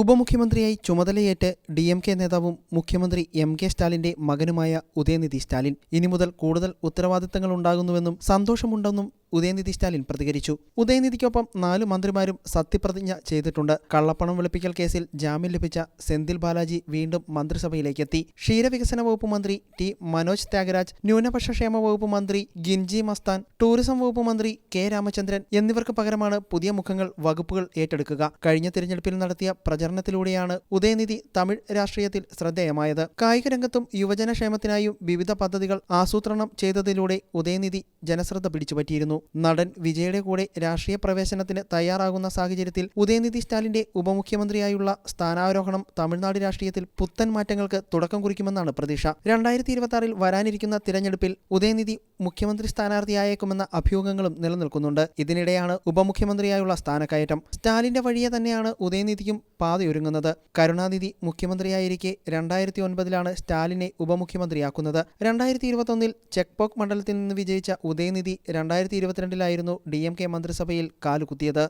ഉപമുഖ്യമന്ത്രിയായി ചുമതലയേറ്റ് D M K നേതാവും മുഖ്യമന്ത്രി എം കെ സ്റ്റാലിന്റെ മകനുമായ ഉദയനിധി സ്റ്റാലിൻ. ഇനി മുതൽ കൂടുതൽ ഉത്തരവാദിത്തങ്ങൾ ഉണ്ടാകുന്നുവെന്നും സന്തോഷമുണ്ടെന്നും ഉദയനിധി സ്റ്റാലിൻ പ്രതികരിച്ചു. ഉദയനിധിക്കൊപ്പം നാലു മന്ത്രിമാരും സത്യപ്രതിജ്ഞ ചെയ്തിട്ടുണ്ട്. കള്ളപ്പണം വെളുപ്പിക്കൽ കേസിൽ ജാമ്യം ലഭിച്ച സെന്തിൽ ബാലാജി വീണ്ടും മന്ത്രിസഭയിലേക്കെത്തി. ക്ഷീരവികസന വകുപ്പ് മന്ത്രി ടി മനോജ് ത്യാഗരാജ് ന്യൂനപക്ഷ ക്ഷേമ വകുപ്പ് മന്ത്രി ഗിൻജി മസ്താൻ ടൂറിസം വകുപ്പ് മന്ത്രി കെ രാമചന്ദ്രൻ എന്നിവർക്ക് പകരമാണ് പുതിയ മുഖങ്ങൾ വകുപ്പുകൾ ഏറ്റെടുക്കുക. കഴിഞ്ഞ തിരഞ്ഞെടുപ്പിൽ നടത്തിയ പ്രചരണത്തിലൂടെയാണ് ഉദയനിധി തമിഴ് രാഷ്ട്രീയത്തിൽ ശ്രദ്ധേയമായത്. കായിക രംഗത്തും യുവജനക്ഷേമത്തിനായും വിവിധ പദ്ധതികൾ ആസൂത്രണം ചെയ്തതിലൂടെ ഉദയനിധി ജനശ്രദ്ധ പിടിച്ചുപറ്റിയിരുന്നു. നടൻ വിജയുടെ കൂടെ രാഷ്ട്രീയ പ്രവേശനത്തിന് തയ്യാറാകുന്ന സാഹചര്യത്തിൽ ഉദയനിധി സ്റ്റാലിന്റെ ഉപമുഖ്യമന്ത്രിയായുള്ള സ്ഥാനാരോഹണം തമിഴ്നാട് രാഷ്ട്രീയത്തിൽ പുത്തൻ മാറ്റങ്ങൾക്ക് തുടക്കം കുറിക്കുമെന്നാണ് പ്രതീക്ഷ. രണ്ടായിരത്തി ഇരുപത്തി വരാനിരിക്കുന്ന തിരഞ്ഞെടുപ്പിൽ ഉദയനിധി മുഖ്യമന്ത്രി സ്ഥാനാർത്ഥിയായേക്കുമെന്ന അഭ്യൂഹങ്ങളും നിലനിൽക്കുന്നുണ്ട്. ഇതിനിടെയാണ് ഉപമുഖ്യമന്ത്രിയായുള്ള സ്ഥാനക്കയറ്റം. സ്റ്റാലിന്റെ വഴിയെ തന്നെയാണ് ഉദയനിധിക്കും പാതയൊരുങ്ങുന്നത്. കരുണാനിധി മുഖ്യമന്ത്രിയായിരിക്കെ രണ്ടായിരത്തി ഒൻപതിലാണ് സ്റ്റാലിനെ ഉപമുഖ്യമന്ത്രിയാക്കുന്നത്. രണ്ടായിരത്തി ഇരുപത്തൊന്നിൽ ചെക്പോക്ക് മണ്ഡലത്തിൽ നിന്ന് വിജയിച്ച ഉദയനിധി രണ്ടായിരത്തി ഇരുപത്തിരണ്ടിലായിരുന്നു ഡി എം കെ മന്ത്രിസഭയിൽ കാലുകുത്തിയത്.